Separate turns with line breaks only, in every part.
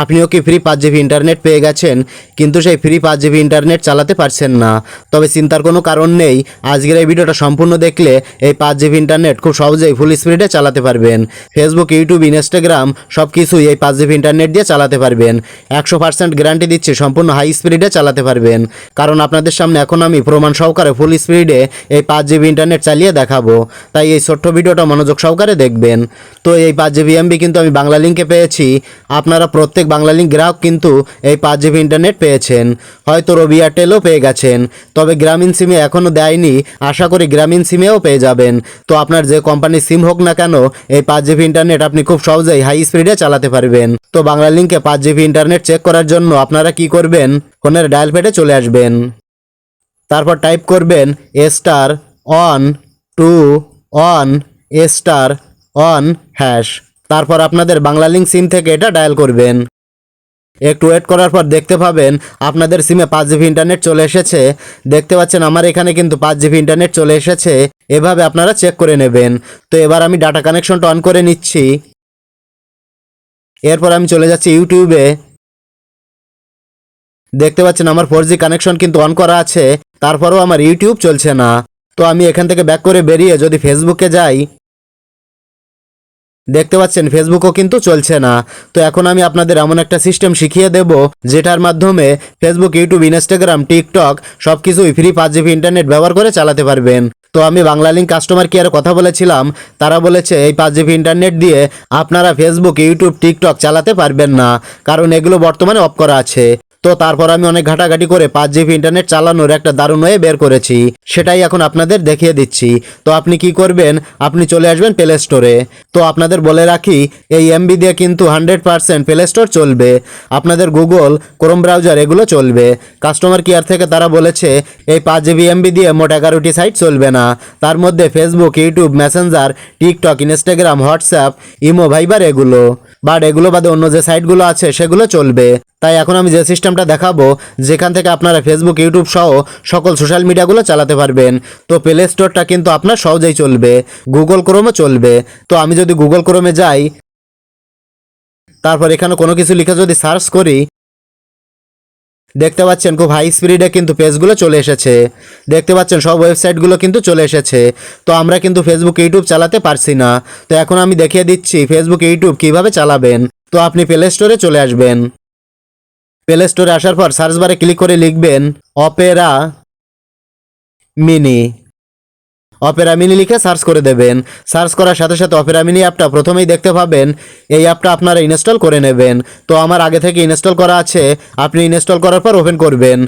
আপনিও কি ফ্রি পাঁচ জিবি ইন্টারনেট পেয়ে গেছেন? কিন্তু সেই ফ্রি পাঁচ জিবি ইন্টারনেট চালাতে পারছেন না। তবে চিন্তার কোনো কারণ নেই। আজকের এই ভিডিওটা সম্পূর্ণ দেখলে এই পাঁচ জিবি ইন্টারনেট খুব সহজেই ফুল স্পিডে চালাতে পারবেন। ফেসবুক ইউটিউব ইনস্টাগ্রাম সব কিছুই এই পাঁচ জিবি ইন্টারনেট দিয়ে চালাতে পারবেন। একশো পার্সেন্ট গ্যারান্টি দিচ্ছি সম্পূর্ণ হাই স্পিডে চালাতে পারবেন। কারণ আপনাদের সামনে এখন আমি প্রমাণ সহকারে ফুল স্পিডে এই পাঁচ জিবি ইন্টারনেট চালিয়ে দেখাবো। তাই এই ছোট্ট ভিডিওটা মনোযোগ সহকারে দেখবেন। তো এই পাঁচ জিবি এমবি কিন্তু আমি বাংলা লিঙ্কে পেয়েছি। আপনারা প্রত্যেক বাংলা লিঙ্ক গ্রাহক কিন্তু এই পাঁচ জিবি ইন্টারনেট পেয়েছেন। হয়তো রবি এয়ারটেলও পেয়ে গেছেন। তবে গ্রামীণ সিমে এখনও দেয়নি। আশা করি গ্রামীণ সিমেও পেয়ে যাবেন। তো আপনার যে কোম্পানির সিম হোক না কেন, এই পাঁচ জিবি ইন্টারনেট আপনি খুব সহজেই হাই স্পিডে চালাতে পারবেন। তো বাংলা লিঙ্কে পাঁচ জিবি ইন্টারনেট চেক করার জন্য আপনারা কি করবেন? ফোনের ডায়াল পেটে চলে আসবেন। তারপর টাইপ করবেন star one two one star one hash তারপর আপনাদের বাংলা লিঙ্ক সিম থেকে এটা ডায়াল করবেন। একটু ওয়েট করার পর দেখতে পাবেন আপনাদের সিমে পাঁচ জিবি ইন্টারনেট চলে এসেছে। দেখতে পাচ্ছেন আমার এখানে কিন্তু পাঁচ জিবি ইন্টারনেট চলে এসেছে। এভাবে আপনারা চেক করে নেবেন। তো এবার আমি ডাটা কানেকশনটা অন করে নিচ্ছি। এরপর আমি চলে যাচ্ছি ইউটিউবে দেখতে পাচ্ছেন আমার ফোর কানেকশন কিন্তু অন করা আছে। তারপরেও আমার ইউটিউব চলছে না। তো আমি এখান থেকে ব্যাক করে বেরিয়ে যদি ফেসবুকে যাই দেখতে পাচ্ছেন ফেসবুকও কিন্তু চলছে না। তো এখন আমি আপনাদের এমন একটা সিস্টেম শিখিয়ে দেব, যেটার মাধ্যমে ফেসবুক ইউটিউব ইনস্টাগ্রাম টিকটক সব কিছুই ফ্রি পাঁচ জিবি ইন্টারনেট ব্যবহার করে চালাতে পারবেন। তো আমি বাংলা লিঙ্ক কাস্টমার কেয়ারে কথা বলেছিলাম, তারা বলেছে এই পাঁচ জিবি ইন্টারনেট দিয়ে আপনারা ফেসবুক ইউটিউব টিকটক চালাতে পারবেন না, কারণ এগুলো বর্তমানে অফ করা আছে। তো তারপর আমি অনেক ঘাটাঘাটি করে পাঁচ জিবি ইন্টারনেট চালানোর একটা দারুণ ওয়ে বের করেছি। সেটাই এখন আপনাদের দেখিয়ে দিচ্ছি। তো আপনি কি করবেন? আপনি চলে আসবেন প্লে স্টোরে তো আপনাদের বলে রাখি, এই এমবি দিয়ে কিন্তু হান্ড্রেড পার্সেন্ট প্লে স্টোর চলবে। আপনাদের গুগল ক্রোম ব্রাউজার এগুলো চলবে। কাস্টমার কেয়ার থেকে তারা বলেছে, এই পাঁচ জিবি এমবি দিয়ে মোট এগারোটি সাইট চলবে না। তার মধ্যে Facebook YouTube Messenger TikTok Instagram WhatsApp imo Viber এগুলো। বাট এগুলো বাদে অন্য যে সাইটগুলো আছে, সেগুলো চলবে। তাই এখন আমি যে সিস্টেমটা দেখাবো, যেখান থেকে আপনারা ফেসবুক ইউটিউব সহ সকল সোশ্যাল মিডিয়াগুলো চালাতে পারবেন। তো প্লে স্টোরটা কিন্তু আপনার সহজেই চলবে। গুগল ক্রোমও চলবে। তো আমি যদি গুগল ক্রোমে যাই, তারপর এখানে কোনো কিছু লিখে যদি সার্চ করি, দেখতে পাচ্ছেন খুব হাই স্পিডে কিন্তু পেজগুলো চলে এসেছে। দেখতে পাচ্ছেন সব ওয়েবসাইটগুলো কিন্তু চলে এসেছে। তো আমরা কিন্তু ফেসবুক ইউটিউব চালাতে পারছি না। তো এখন আমি দেখিয়ে দিচ্ছি ফেসবুক ইউটিউব কীভাবে চালাবেন। তো আপনি প্লে স্টোরে চলে আসবেন। প্লে স্টোরে আসার পর সার্চ বারে ক্লিক করে লিখবেন অপেরা মিনি অপেরা মিনি লিখে সার্চ করে দেবেন। সার্চ করার সাথে সাথে অপেরা মিনি অ্যাপটা প্রথমেই দেখতে পাবেন। এই অ্যাপটা আপনারা ইনস্টল করে নেবেন। তো আমার আগে থেকে ইনস্টল করা আছে। আপনি ইনস্টল করার পর ওপেন করবেন।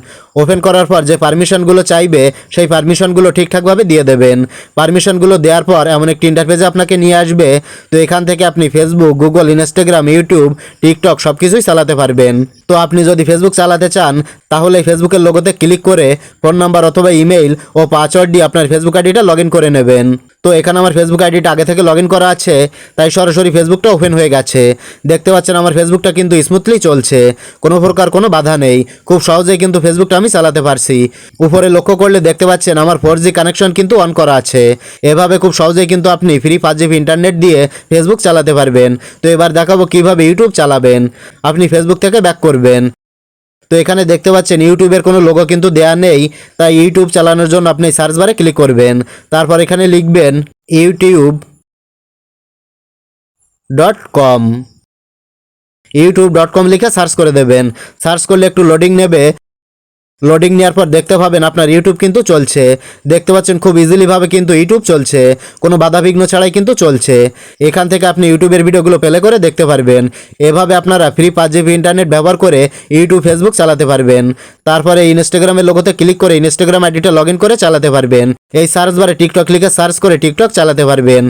ওপেন করার পর যে পারমিশনগুলো চাইবে, সেই পারমিশনগুলো ঠিকঠাকভাবে দিয়ে দেবেন। পারমিশনগুলো দেওয়ার পর এমন একটি ইন্টারফেসে আপনাকে নিয়ে আসবে। তো এখান থেকে আপনি Facebook Google Instagram YouTube TikTok সব কিছুই চালাতে পারবেন। তো আপনি যদি ফেসবুক চালাতে চান তাহলে ফেসবুকের লোগোতে ক্লিক করে ফোন নাম্বার অথবা ইমেইল ও পাসওয়ার্ড দিয়ে আপনার ফেসবুক আইডিটা লগ করে নেবেন। তো এখানে আমার ফেসবুক আইডিটা আগে থেকে লগ করা আছে, তাই সরাসরি ফেসবুকটা ওপেন হয়ে গেছে। দেখতে পাচ্ছেন আমার ফেসবুকটা কিন্তু স্মুথলি চলছে, কোনো প্রকার কোনো বাধা নেই। খুব সহজেই কিন্তু ফেসবুকটা আমি চালাতে পারছি। উপরে লক্ষ্য করলে দেখতে পাচ্ছেন আমার ফোর কানেকশন কিন্তু অন করা আছে। এভাবে খুব সহজেই কিন্তু আপনি ফ্রি জিবি ইন্টারনেট দিয়ে ফেসবুক চালাতে পারবেন। তো এবার দেখাবো কীভাবে ইউটিউব চালাবেন। আপনি ফেসবুক থেকে ব্যাক করবেন। তো এখানে দেখতে পাচ্ছেন ইউটিউবের কোনো লোগো কিন্তু দেয়া নেই। তাই ইউটিউব চালানোর জন্য আপনি সার্চ বারে ক্লিক করবেন। তারপর এখানে লিখবেন YouTube dot com YouTube dot com লিখে সার্চ করে দেবেন। সার্চ করলে একটু লোডিং নেবে। লোডিং নেওয়ার পর দেখতে পাবেন আপনার ইউটিউব কিন্তু চলছে। দেখতে পাচ্ছেন খুব ইজিলিভাবে কিন্তু ইউটিউব চলছে। কোনো বাধাবিঘ্ন ছাড়াই কিন্তু চলছে। এখান থেকে আপনি ইউটিউবের ভিডিওগুলো প্লে করে দেখতে পারবেন। এভাবে আপনারা ফ্রি পাঁচ জিবি ইন্টারনেট ব্যবহার করে ইউটিউব ফেসবুক চালাতে পারবেন। তারপরে ইনস্টাগ্রামের লোগোতে ক্লিক করে ইনস্টাগ্রাম আইডিটা লগ করে চালাতে পারবেন। এই সার্চ বারে টিকটক লিখে সার্চ করে টিকটক চালাতে পারবেন।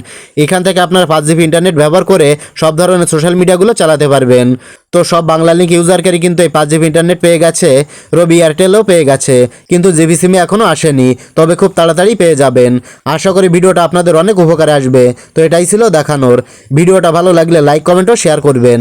এখান থেকে আপনারা পাঁচ জিবি ইন্টারনেট ব্যবহার করে সব ধরনের সোশ্যাল মিডিয়াগুলো চালাতে পারবেন। তো সব বাংলা লিঙ্ক ইউজারকারী কিন্তু এই পাঁচ জিবি ইন্টারনেট পেয়ে গেছে, রবি এয়ারটেলও পেয়ে গেছে, কিন্তু জিবি সিমে এখনও আসেনি, তবে খুব তাড়াতাড়ি পেয়ে যাবেন। আশা করি ভিডিওটা আপনাদের অনেক উপকারে আসবে, তো এটাই ছিল দেখানোর। ভিডিওটা ভালো লাগলে লাইক কমেন্ট ও শেয়ার করবেন।